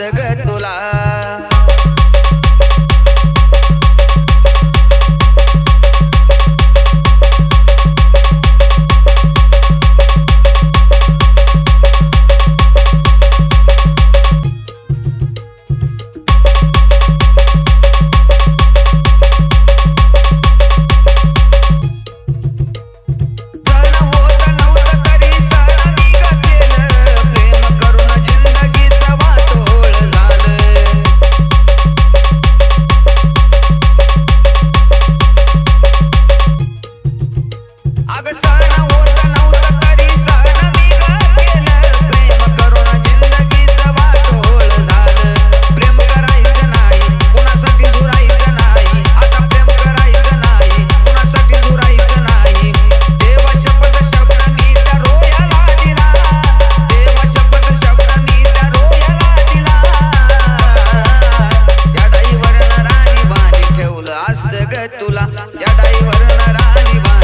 the. आज ग तुला. या डाईवर राणी